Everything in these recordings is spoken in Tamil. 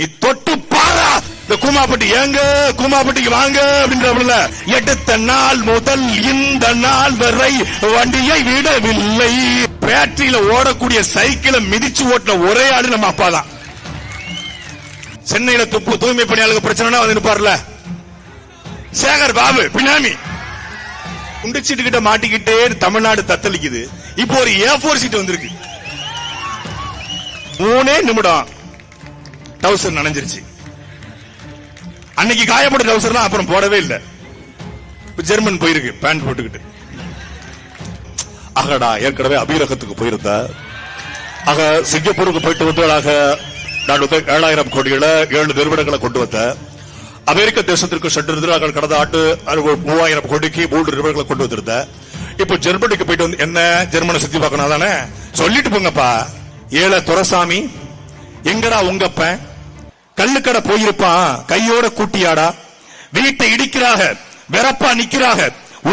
நீ தொட்டு பாரா. இந்த கூமாப்பட்டி ஏங்க கூமாப்பட்டிக்கு வாங்க அப்படின்றவங்கள எடுத்த நாள் முதல் இந்த நாள் வரை வண்டியை விடவில்லை. பேட்டரியில ஓடக்கூடிய சைக்கிளை மிதிச்சு ஓட்டின ஒரே ஆடு நம்ம அப்பா தான். சென்னையில துப்பு தூய்மை பணியாளர்கள் பிரச்சனைனா வந்து நிப்பார்ல. சேகர் பாபு பினாமி. குண்டுச்சீட்டு கிட்ட மாட்டிக்கிட்டே தமிழ்நாடு தத்தளிக்குது. இப்போ ஒரு ஏ போர் சீட் வந்திருக்கு. மூணே நிமிடம். டவுசர் நனைஞ்சிருச்சு. அன்னைக்கு காயப்பட்ட டவுசர்லாம் அப்புறம் போடவே இல்லை. ஜெர்மன் போயிருக்கு பேண்ட் போட்டுக்கிட்டு. அகடா ஏற்கனவே அபீரகத்துக்கு போயிருந்தா. ஆக சிங்கப்பூருக்கு போயிட்டு வந்தவளாக நான் வந்து ஏழாயிரம் கோடிகளை ஏழு நிறுவனங்களை கொண்டு வந்த அமெரிக்க தேசத்திற்கு சென்றிருந்து நாங்கள் கடந்த ஆண்டு மூவாயிரம் கோடிக்கு மூன்று நிறுவனங்களை கொண்டு வந்திருந்த இப்போ ஜெர்மனிக்கு போயிட்டு வந்து என்ன ஜெர்மனை சுத்தி பார்க்கணும் தானே சொல்லிட்டு போங்கப்பா. ஏழை துரசாமி எங்கடா உங்கப்பேன்? கள்ளுக்கடை போயிருப்பான் கையோட கூட்டியாடா. வீட்டை இடிக்கிறாக வெறப்பா நிக்கிறாக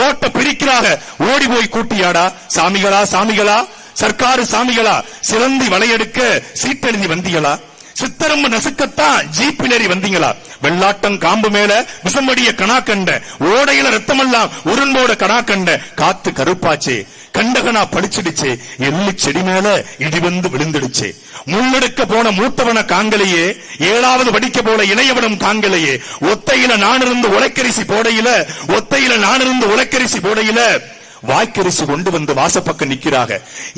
ஓட்ட பிரிக்கிறாக ஓடி போய் கூட்டியாடா. சாமிகளா சாமிகளா சர்க்காரு சாமிகளா சிலந்தி வளையெடுக்க சீட்டெழுதி வந்தீங்களா? சித்தரம்பு நசுக்கத்தான் ஜீப்பிலேறி வந்தீங்களா? வெள்ளாட்டம் காம்பு மேல விஷமடிய கணா கண்ட ஓடையில ரத்தமெல்லாம் உருண்போட கணா கண்ட காத்து கருப்பாச்சே. கண்டகனா படிச்சிடுச்சு எள்ளு செடி மேல இடி வந்து விழுந்துடுச்சு. முன்னெடுக்க போன மூத்தவன காங்கலையே ஏழாவது படிக்க போல இளையவனும் காங்கலையே ஒத்தையில நான் இருந்து உலக்கரிசி போடையில ஒத்தையில நான் இருந்து உலக்கரிசி போடையில வாய்க்கரிசி கொண்டு வந்து வாசப்பக்கம் நிக்கிறாக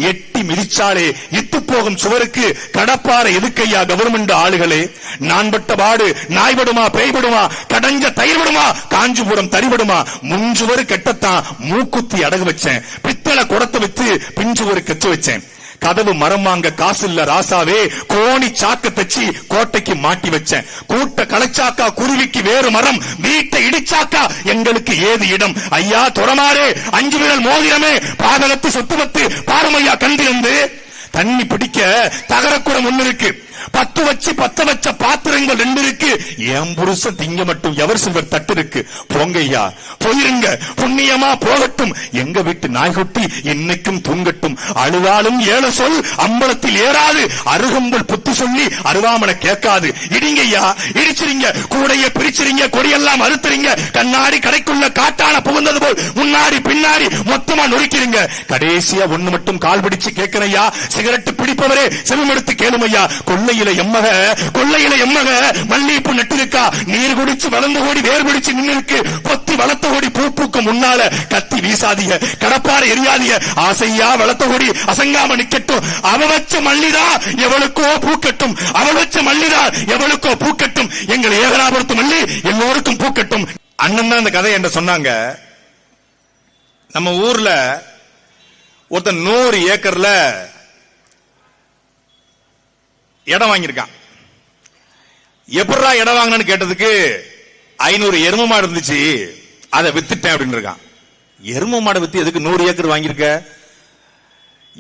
எட்டி மிதிச்சாலே இத்து போகும் சுவருக்கு கடப்பார எதுக்கையா கவர்மெண்ட் ஆளுகளே? நான் பட்ட பாடு நாய்படுமா பேய்படுமா கடஞ்ச தயிர்படுமா காஞ்சிபுரம் தறிபடுமா? முஞ்சுவரு கெட்டத்தான் மூக்குத்தி அடகு வச்சேன். பித்தளை குடத்தை வச்சு பிஞ்சு ஒரு கச்சு வச்சேன். கதவு மரம் வாங்க காசு இல்ல ராசாவே கோணி சாக்க தச்சு கோட்டைக்கு மாட்டி வச்சேன். கூட்ட களைச்சாக்கா குருவிக்கு வேறு மரம் வீட்டை இடிச்சாக்கா எங்களுக்கு ஏது இடம்? ஐயா துறமாறே அஞ்சு விரல் மோதிரமே பாதகத்து சொத்துவத்து பாரமையா கண்டிருந்து தண்ணி பிடிக்க தகரக்குடம் ஒன்னு இருக்கு. பத்து வச்சு பத்த வச்ச பாத்திரங்கள் ரெண்டு இருக்கு. என் புருஷன் திங்க மட்டும் எவர் சில்வர் தட்டு இருக்கு. போங்கய்யா போயிருங்க. புண்ணியமா போகட்டும். எங்க வீட்டு நாய்குட்டி என்னைக்கும் தூங்கட்டும். அழுதாலும் ஏழ சொல் அம்பலத்தில் ஏறாது. அருகம்பல் புத்து சொல்லி அருவாமனை கேட்காது. இடிங்கய்யா இடிச்சிருங்க. கூடைய பிரிச்சிருங்க. கொடியெல்லாம் அறுத்துறீங்க கண்ணாடி கடைக்குள்ள காட்டான புகுந்தது போல் முன்னாடி பின்னாடி மொத்தமா நொறுக்கிறீங்க கடைசியா ஒண்ணு மட்டும் கால் பிடிச்சு கேட்கிறையா சிகரெட் பிடிப்பவரே செவமெடுத்து கேளுமையா கொள்ளையில எம்மக கொள்ளையில எம்மக மல்லிகைப்பூ நட்டிருக்கா? நீர் குடிச்சு வளர்ந்து ஓடி வேர் பிடிச்சு நின்னு இருக்கு பொத்தி வளர்த்த ஓடி பூ பூக்கும் முன்னால கத்தி வீசாதீங்க. கடப்பார எரியாதீங்க. ஆசையா வளர்த்த ஓடி அசங்காம நிக்கட்டும். அவ வச்ச மல்லிதா எவளுக்கோ பூக்கட்டும் அவள் வச்ச மல்லிதா எவளுக்கோ பூக்கட்டும் எங்கள் ஏகராபுரத்து மல்லி எல்லோருக்கும் பூக்கட்டும் அண்ணன் தான் அந்த கதை என்ன சொன்னாங்க. நம்ம ஊர்ல ஒருத்தன் நூறு ஏக்கர்ல இடம் வாங்கியிருக்கான். எப்படா இடம் வாங்கினு கேட்டதுக்கு ஐநூறு எரும மாடு இருந்துச்சு. அதை வித்துட்டேன் அப்படின்னு இருக்கான். எரும மாடை வித்து எதுக்கு நூறு ஏக்கர் வாங்கியிருக்க?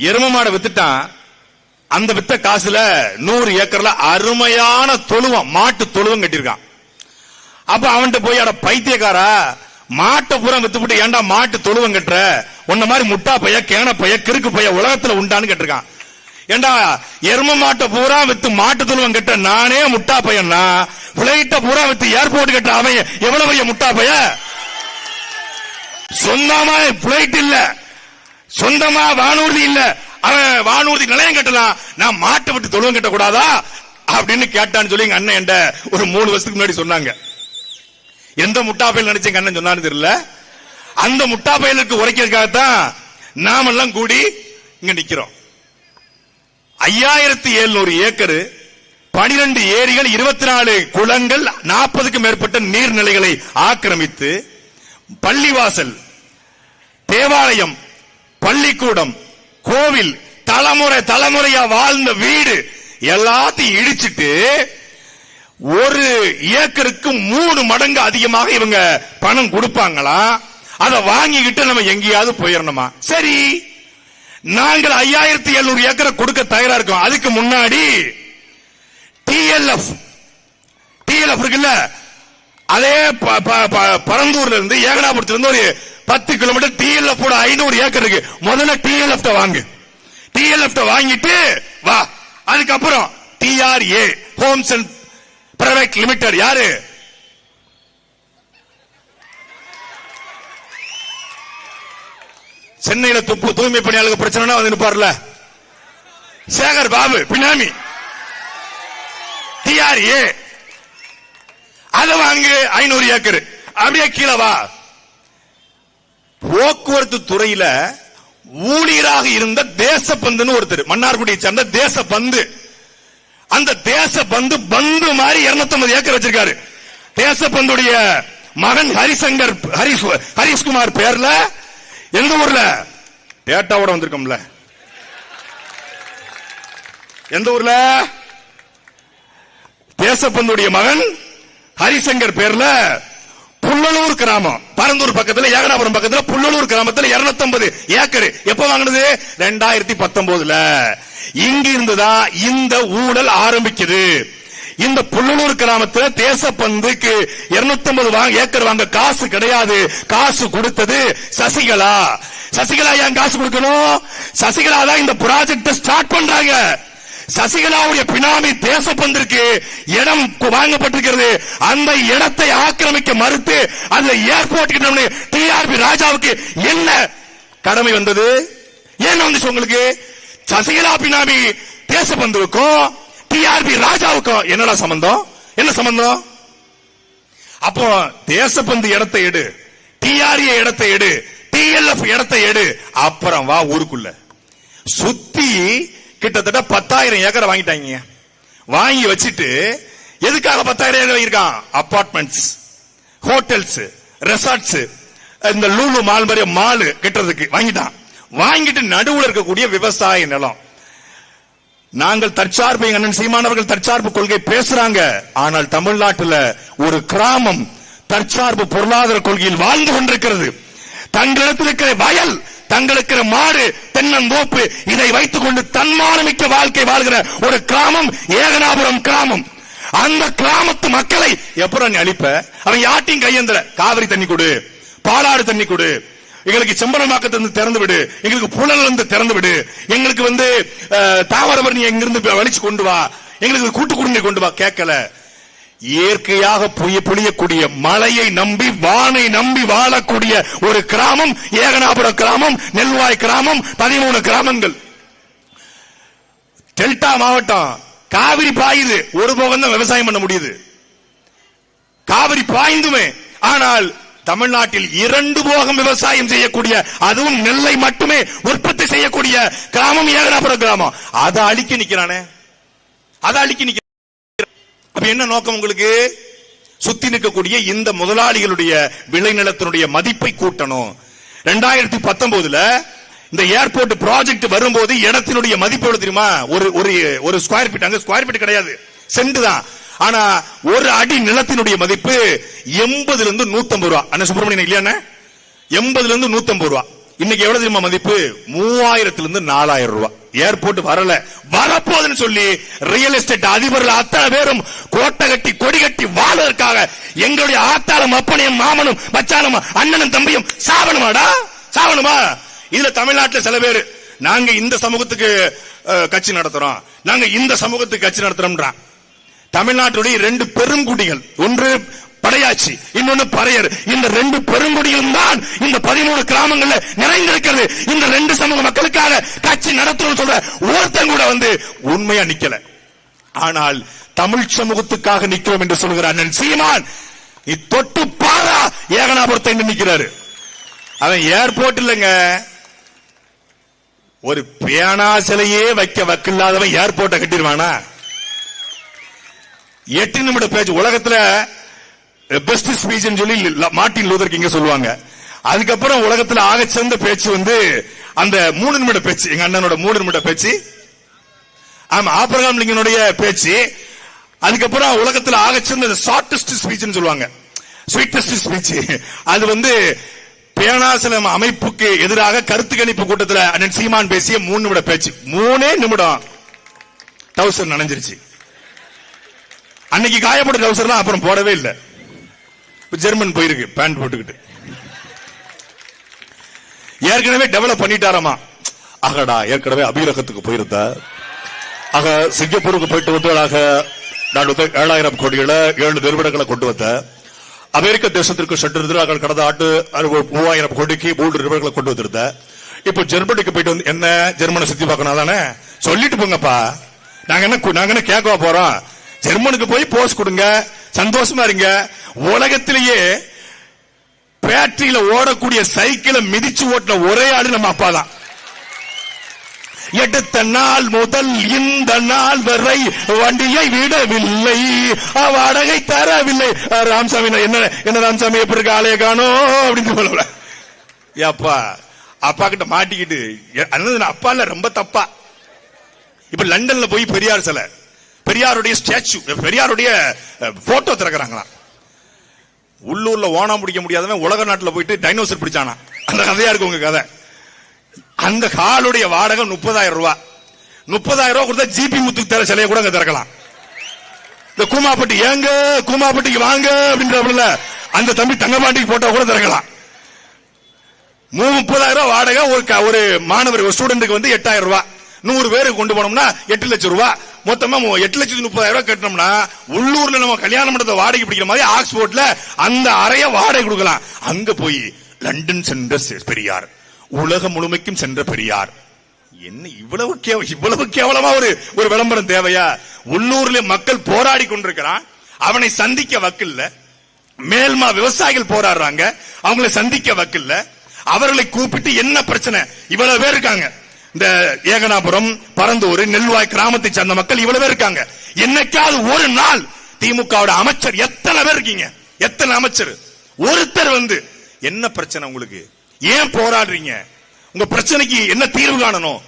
எரும மாடை வித்துட்டான். அந்த வித்த காசுல நூறு ஏக்கர்ல அருமையான தொழுவம் மாட்டு தொழுவம் கட்டியிருக்கான். அப்ப அவன்கிட்ட போய் அட பைத்தியக்காரா மாட்டை பூரா வித்துவிட்டு ஏன்டா மாட்டு தொழுவம் கட்டுற? உன்ன மாதிரி முட்டா பைய கேன பைய கிறுக்கு பைய உலகத்துல உண்டான்னு கேட்டிருக்கான். ஏண்டா எரும மாட்டை பூரா வித்து மாட்டு தொழுவம் கிட்ட நானே முட்டா பையன்னா? பிளைட்ட பூரா வித்து ஏர்போர்ட் கிட்ட அவன் எவ்வளவு பையன் முட்டா பைய? சொந்தமா பிளைட் இல்ல. சொந்தமா வானூர்தி இல்ல. அவன் வானூர்தி நிலையம் கட்டலாம் நான் மாட்டை விட்டு தொழுவம் கட்ட கூடாதா? அப்படின்னு கேட்டான்னு சொல்லி எங்க அண்ணன் என்ற ஒரு மூணு வருஷத்துக்கு முன்னாடி சொன்னாங்க. எந்த முட்டாப்பையில் நினைச்ச அண்ணன் சொன்னான்னு தெரியல. அந்த முட்டாப்பையலுக்கு உரைக்கிறதுக்காகத்தான் நாமெல்லாம் கூடி இங்க நிக்கிறோம். ஐயாயிரத்தி எழுநூறு ஏக்கர் பனிரெண்டு ஏரிகள் இருபத்தி நாலு குளங்கள் நாற்பதுக்கும் மேற்பட்ட நீர்நிலைகளை ஆக்கிரமித்து பள்ளிவாசல் தேவாலயம் பள்ளிக்கூடம் கோவில் தலைமுறை தலைமுறையா வாழ்ந்த வீடு எல்லாத்தையும் இடிச்சிட்டு ஒரு ஏக்கருக்கு மூணு மடங்கு அதிகமாக இவங்க பணம் கொடுப்பாங்களா? அதை வாங்கிக்கிட்டு நம்ம எங்கேயாவது போயிடணுமா சரி. நாங்கள் ஐயாயிரத்தி எழுநூறு ஏக்கரை கொடுக்க தயாரா இருக்கோம். அதுக்கு முன்னாடி டிஎல்எஃப் டிஎல்எஃப் இருக்குல்ல? அதே ப- ப- ப- பரந்தூர்ல இருந்து ஏகனாபுரத்துல இருந்து ஒரு பத்து கிலோமீட்டர் டிஎல்எஃப் ஐநூறு ஏக்கர் இருக்கு. முதல்ல டிஎல்எஃப் வாங்கு. டிஎல்எஃப் வாங்கிட்டு வா. அதுக்கப்புறம் TRA homes and private limited யாரு? சென்னையில துப்பு தூய்மை பணியாளர் பிரச்சனை வந்து நிப்பார்ல. சேகர் பாபு பினாமி டிஆர்ஏ. அத வாங்கு ஐநூறு ஏக்கர். அப்படியே கீழே வா. போக்குவரத்து துறையில ஊழியராக இருந்த தேசபந்துன்னு ஒருத்தர் மன்னார்குடியை சேர்ந்த தேசபந்து அந்த தேச பந்து பந்து மாதிரி 250 ஏக்கர் வச்சிருக்காரு. தேசபந்துடைய மகன் ஹரிசங்கர் ஹரிஷ் ஹரிஷ்குமார் பேர்ல எந்த ஊர்ல? டேட்டாவோட வந்திருக்கோம்ல. எந்த ஊர்ல? தேசப்பந்துடைய மகன் ஹரிசங்கர் பேர்ல புல்லலூர் கிராமம். பரந்தூர் பக்கத்துல ஏகனாபுரம் பக்கத்துல புல்லலூர் கிராமத்துல 250 ஏக்கர். எப்ப வாங்கினது? ரெண்டாயிரத்தி பத்தொன்பதுல இங்க இருந்துதான் இந்த ஊழல் ஆரம்பிக்குது. இந்த புல்லலூர் கிராமத்தில் தேசப்பந்துக்கு இருநூத்தி ஐம்பது ஏக்கர் வாங்க காசு கிடையாது. காசு கொடுத்தது சசிகலா. சசிகலா ஏன் காசு கொடுக்கணும்? சசிகலா தான் இந்த ப்ராஜெக்ட் ஸ்டார்ட் பண்றாங்க. சசிகலாவுடைய பினாமி தேசப்பந்திற்கு இடம் வாங்கப்பட்டிருக்கிறது. அந்த இடத்தை ஆக்கிரமிக்க மறுத்து அந்த ஏர்போர்ட் டிஆர்பி ராஜாவுக்கு என்ன கடமை வந்தது? ஏன் வந்துச்சு உங்களுக்கு? சசிகலா பினாமி தேசப்பந்துக்கும் டிஆர்பி ராஜாவுக்கும் என்னடா சம்பந்தம்? என்ன சம்பந்தம்? அப்போ தேசப்பந்து இடத்தை எடு. டிஆர்ஏ இடத்தை எடு. டிஎல்எஃப் இடத்தை எடு. அப்புறம் வா ஊருக்குள்ள. சுத்தி கிட்டத்தட்ட பத்தாயிரம் ஏக்கரை வாங்கிட்டாங்க. வாங்கி வச்சுட்டு எதுக்காக பத்தாயிரம் ஏக்கர் வாங்கியிருக்கான்? அப்பார்ட்மெண்ட்ஸ் ஹோட்டல்ஸ் ரெசார்ட்ஸ் இந்த லூலு மால் மாதிரி மாலு கட்டுறதுக்கு வாங்கிட்டான். வாங்கிட்டு நடுவுல இருக்கக்கூடிய விவசாய நிலம். நாங்கள் தற்சார்பு அண்ணன் சீமானவர்கள் தற்சார்பு கொள்கை பேசுறாங்க. ஆனால் தமிழ்நாட்டுல ஒரு கிராமம் தற்சார்பு பொருளாதார கொள்கையில் வாழ்ந்து கொண்டிருக்கிறது. தங்களிடத்தில் இருக்கிற வயல் தங்களுக்கு இருக்கிற மாடு தென்னந்தோப்பு இதை வைத்துக் கொண்டு தன்மானமிக்க வாழ்க்கை வாழ்கிற ஒரு கிராமம் ஏகனாபுரம் கிராமம். அந்த கிராமத்து மக்களை எப்பறம் அழிப்ப? அவன் யாட்டையும் கையேந்தல. காவிரி தண்ணி கொடு பாலாறு தண்ணி கொடு எங்களுக்கு செம்பரமாக்கத்திலிருந்து திறந்து விடு. எங்களுக்கு புழல் இருந்து திறந்து விடு. எங்களுக்கு வந்து அஹ், நீ எங்கிருந்து வலிச்சு கொண்டு வா. எங்களுக்கு கூட்டு குடிநீர் கொண்டு வா. கேட்கல. இயற்கையாக புய பொழியக்கூடிய மலையை நம்பி வானை நம்பி வாழக்கூடிய ஒரு கிராமம் ஏகனாபுரம் கிராமம் நெல்வாய் கிராமம் பதிமூணு கிராமங்கள். டெல்டா மாவட்டம் காவிரி பாயுது. ஒரு போகம் தான் விவசாயம் பண்ண முடியுது. காவிரி பாய்ந்துமே. ஆனால் தமிழ்நாட்டில் இரண்டு போகம் விவசாயம் செய்யக்கூடிய அதுவும் நெல்லை மட்டுமே உற்பத்தி செய்யக்கூடிய கிராமம் ஏகனாபுரம் கிராமம். அதை அழிக்க நிக்கிறானே. அதை அழிக்க நிக்க அப்ப என்ன நோக்கம் உங்களுக்கு? சுத்தி நிற்கக்கூடிய இந்த முதலாளிகளுடைய விளைநிலத்தினுடைய மதிப்பை கூட்டணும். ரெண்டாயிரத்தி பத்தொன்பதுல இந்த ஏர்போர்ட் ப்ராஜெக்ட் வரும்போது இடத்தினுடைய மதிப்பு எவ்வளவு தெரியுமா? ஒரு ஒரு ஒரு ஸ்கொயர் ஃபீட் அங்க ஸ்கொயர் ஃபீட் கிடையாது. சென்ட் தான். ஆனா ஒரு அடி நிலத்தினுடைய மதிப்பு எண்பதுல இருந்து நூத்தம்பது ரூபா. அண்ணன் சுப்பிரமணியன் இல்லையா எண்பதுல இருந்து நூத்தம்பது ரூபா. இன்னைக்கு எவ்வளவு தெரியுமா மதிப்பு? மூவாயிரத்துல இருந்து நாலாயிரம் ரூபாய் ஏர்போர்ட் வரல. வரப்போகுதுன்னு சொல்லி ரியல் எஸ்டேட் அதிபர்கள் அத்தனை பேரும் கோட்டை கட்டி கொடி கட்டி வாழ்வதற்காக எங்களுடைய ஆத்தாளம் அப்பனையும் மாமனும் மச்சானும் அண்ணனும் தம்பியும் சாவணுமாடா? சாவணுமா? இதுல தமிழ்நாட்டுல சில பேர் நாங்க இந்த சமூகத்துக்கு கட்சி நடத்துறோம். நாங்க இந்த சமூகத்துக்கு கட்சி நடத்துறோம்ன்றான். தமிழ்நாட்டுடைய ரெண்டு பெருங்குடிகள். ஒன்று படையாச்சி இன்னொன்னு பறையர். இந்த ரெண்டு பெருங்குடியும் தான் இந்த பதிமூணு கிராமங்கள்ல நிறைந்திருக்கிறது. இந்த ரெண்டு சமூக மக்களுக்காக கட்சி நடத்தணும் சொல்ற ஒருத்தன் கூட வந்து உண்மையா நிக்கல. ஆனால் தமிழ் சமூகத்துக்காக நிக்கிறோம் என்று சொல்கிற அண்ணன் சீமான் நீ தொட்டு பாரா ஏகனாபுரத்தை நிக்கிறாரு. அவன் ஏர்போர்ட் இல்லைங்க. ஒரு பேனா சிலையே வைக்க வக்கில்லாதவன் ஏர்போர்ட்டை கட்டிடுவானா? எட்டு நிமிட பேச்சு. உலகத்துல பெஸ்ட் ஸ்பீச் சொல்லி மார்டின் லூதர் கிங்க சொல்லுவாங்க. அதுக்கப்புறம் உலகத்துல ஆக பேச்சு வந்து அந்த மூணு நிமிட பேச்சு எங்க அண்ணனோட மூணு நிமிட பேச்சு. ஆமா ஆபிரகாம் லிங்கனுடைய பேச்சு. அதுக்கப்புறம் உலகத்துல ஆக சிறந்த ஷார்டஸ்ட் ஸ்பீச் சொல்லுவாங்க. ஸ்வீட்டஸ்ட் ஸ்பீச் அது வந்து பேனாசலம் அமைப்புக்கு எதிராக கருத்து கணிப்பு கூட்டத்தில் சீமான் பேசிய மூணு நிமிட பேச்சு. மூணே நிமிடம். டவுசர் நனைஞ்சிருச்சு. அன்னைக்கு காயப்பட்ட டவுசர்லாம் அப்புறம் போடவே இல்லை. ஜெர்மன் போயிருக்கு பேண்ட் போட்டுக்கிட்டு. ஏற்கனவே டெவலப் பண்ணிட்டாராமா? அகடா ஏற்கனவே அபிரகத்துக்கு போயிருந்தா. ஆக சிங்கப்பூருக்கு போயிட்டு வந்தவளாக நான் வந்து ஏழாயிரம் கோடிகளை ஏழு நிறுவனங்களை கொண்டு வந்த. அமெரிக்க தேசத்திற்கு சென்றிருந்து நாங்கள் கடந்த ஆண்டு மூவாயிரம் கோடிக்கு மூன்று நிறுவனங்களை கொண்டு வந்திருந்தேன் இப்போ ஜெர்மனிக்கு போயிட்டு வந்து என்ன ஜெர்மனை சுத்தி பார்க்கணும் தானே சொல்லிட்டு போங்கப்பா. நாங்க என்ன நாங்க என்ன கேட்க போறோம்? ஜெர்மனுக்கு போய் போஸ் கொடுங்க. சந்தோஷமா இருங்க. உலகத்திலேயே பேட்டரியில ஓடக்கூடிய சைக்கிளை மிதிச்சு ஓட்டின ஒரே ஆளு நம்ம அப்பா தான். எடுத்த நாள் முதல் இந்த நாள் வரை வண்டியை விடவில்லை. வாடகை தரவில்லை. ராமசாமி என்ன என்ன ராமசாமி எப்படி இருக்கு? ஆலய காணோ அப்படின்னு சொல்லல. ஏப்பா அப்பா கிட்ட மாட்டிக்கிட்டு அண்ணன் அப்பா இல்ல ரொம்ப தப்பா. இப்ப லண்டன்ல போய் பெரியார் சிலை. பெரியாருடைய ஸ்டாச்சு பெரியாருடைய போட்டோ திறக்கிறாங்களாம். உள்ளூர்ல ஓணம் பிடிக்க முடியாதவன் உலக நாட்டில் போயிட்டு டைனோசர் பிடிச்சானா? அந்த கதையா இருக்கு உங்க கதை. அந்த ஹாலுடைய வாடகை முப்பதாயிரம் ரூபாய் முப்பதாயிரம் ரூபாய் கொடுத்தா ஜிபி முத்துக்கு தர சிலையை கூட அங்க திறக்கலாம். இந்த கூமாப்பட்டி ஏங்க கூமாப்பட்டிக்கு வாங்க அப்படின்றப்பல அந்த தம்பி தங்கபாண்டிக்கு போட்டோ கூட திறக்கலாம். மூ- முப்பதாயிரம் ரூபாய் வாடகை ஒரு க- ஒரு மாணவர் ஒரு ஸ்டூடெண்ட்டுக்கு வந்து எட்டாயிரம் ரூபாய் நூறு பேருக்கு கொண்டு போனோம்னா எட்டு லட்சம் ரூபாய் மொத்தமா எட்டு லட்சத்தி முப்பதாயிரம் ரூபாய் கட்டினோம்னா உள்ளூர்ல நம்ம கல்யாண மண்டபத்தை வாடகை பிடிக்கிற மாதிரி ஆக்ஸ்போர்ட்ல அந்த அறைய வாடகை கொடுக்கலாம். அங்க போய் லண்டன் சென்ற செ- பெரியார். உலகம் முழுமைக்கும் சென்ற பெரியார். என்ன இவ்வளவு கேவ இவ்வளவு கேவலமா ஒரு ஒரு விளம்பரம் தேவையா? உள்ளூர்ல மக்கள் போராடி கொண்டிருக்கிறான். அவனை சந்திக்க வக்கில்ல. மேல்மா விவசாயிகள் போராடுறாங்க. அவங்களை சந்திக்க வக்கில்ல. அவர்களை கூப்பிட்டு என்ன பிரச்சனை? இவ்வளவு பேர் இருக்காங்க. இந்த ஏகனாபுரம் பரந்தூர் நெல்வாய் கிராமத்தை சேர்ந்த மக்கள் இவ்வளவு பேர் இருக்காங்க. என்னைக்காவது ஒரு நாள் திமுகவோட அமைச்சர் எத்தனை பேர் இருக்கீங்க? எத்தனை அமைச்சர்? ஒருத்தர் வந்து என்ன பிரச்சனை உங்களுக்கு? ஏன் போராடுறீங்க? உங்க பிரச்சனைக்கு என்ன தீர்வு காணணும்?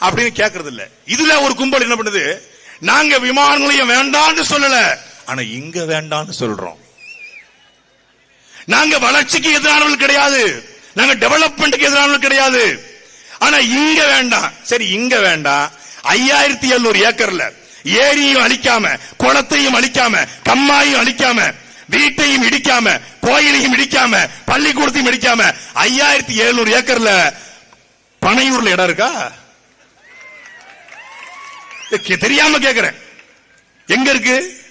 அப்படின்னு கேட்கறது இல்ல இதுல ஒரு கும்பல் என்ன பண்ணுது? நாங்க விமான நிலையம் வேண்டாம்னு சொல்லல. ஆனா இங்க வேண்டாம்னு சொல்றோம். நாங்க வளர்ச்சிக்கு எதிரானவர்கள் கிடையாது. நாங்க டெவலப்மெண்ட்டுக்கு எதிரானவர்கள் கிடையாது. ஆனா இங்க வேண்டாம். சரி இங்க வேண்டாம். ஐயாயிரத்தி எழுநூறு ஏக்கர்ல ஏரியும் அழிக்காம குளத்தையும் அழிக்காம கம்மாயும் அழிக்காம வீட்டையும் இடிக்காம கோயிலையும் இடிக்காம பள்ளிக்கூடத்தையும் இடிக்காம ஐயாயிரத்தி எழுநூறு ஏக்கர்ல பனையூர்ல இடம் இருக்கா? தெரியாம கேக்குறேன். எங்க இருக்கு?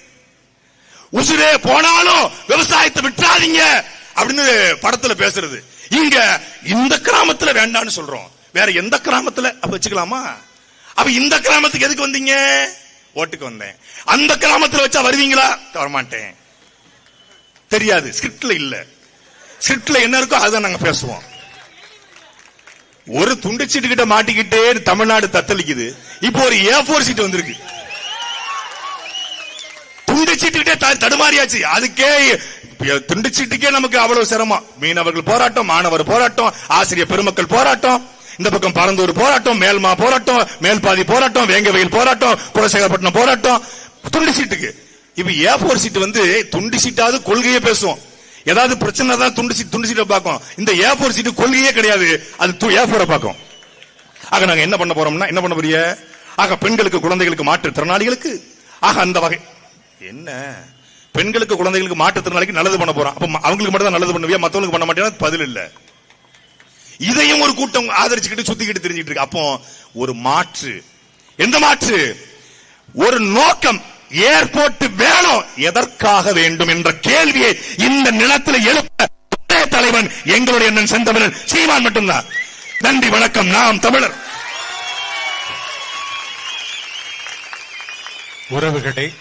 உசுரே போனாலும் விவசாயத்தை விட்டுறாதீங்க அப்படின்னு படத்துல பேசுறது. இங்க இந்த கிராமத்துல வேண்டாம்னு சொல்றோம். வேற எந்த கிராமத்துல? அப்ப வச்சுக்கலாமா? அப்ப இந்த கிராமத்துக்கு எதுக்கு வந்தீங்க? ஓட்டுக்கு வந்தேன். அந்த கிராமத்துல வச்சா வருவீங்களா? வரமாட்டேன். தெரியாது. ஸ்கிரிப்ட்ல இல்ல. ஸ்கிரிப்ட்ல என்ன இருக்கோ அதுதான் நாங்க பேசுவோம். ஒரு துண்டு சீட்டு கிட்ட மாட்டிக்கிட்டே தமிழ்நாடு தத்தளிக்குது. இப்போ ஒரு ஏ போர் சீட் வந்திருக்கு. துண்டு சீட்டுக்கிட்டே த- தடுமாறியாச்சு. அதுக்கே துண்டு சீட்டுக்கே நமக்கு அவ்வளவு சிரமம். மீனவர்கள் போராட்டம் மாணவர் போராட்டம் ஆசிரியர் பெருமக்கள் போராட்டம். இந்த பக்கம் பரந்தூர் போராட்டம் மேல்மா போராட்டம் மேல்பாதி போராட்டம் வேங்கவயில் போராட்டம் குலசேகரப்பட்டினம் போராட்டம். துண்டு சீட்டுக்கு. இப்ப ஏ போர் சீட்டு வந்து துண்டு சீட்டாவது கொள்கையே பேசுவோம் ஏதாவது பிரச்சனை தான் துண்டு சீட் துண்டு சீட்டை பார்க்கும். இந்த ஏ போர் சீட்டு கொள்கையே கிடையாது. அது ஏ போரை பார்க்கும். ஆக நாங்க என்ன பண்ண போறோம்னா என்ன பண்ண போறிய ஆக பெண்களுக்கு குழந்தைகளுக்கு மாற்றுத்திறனாளிகளுக்கு ஆக அந்த வகை என்ன? பெண்களுக்கு குழந்தைகளுக்கு மாற்றுத்திறனாளிக்கு நல்லது பண்ண போறோம். அப்ப அவங்களுக்கு மட்டும் தான் நல்லது பண்ணுவியா? மத்தவங்களுக்கு பண்ண மாட்டேன்னா பதில் இல்லை. இதையும் ஒரு கூட்டம் ஆதரிச்சுக்கிட்டு சுத்திக்கிட்டு தெரிஞ்சிட்டு இருக்கு. அப்போ ஒரு மாற்று. எந்த மாற்று? ஒரு நோக்கம். ஏர்போர்ட் வேணும். எதற்காக வேண்டும் என்ற கேள்வியை இந்த நிலத்தில் எழுப்ப தலைவன் எங்களுடைய அண்ணன் செந்தமிழன் சீமான் மட்டும்தான். நன்றி வணக்கம். நாம் தமிழர். உறவுகளை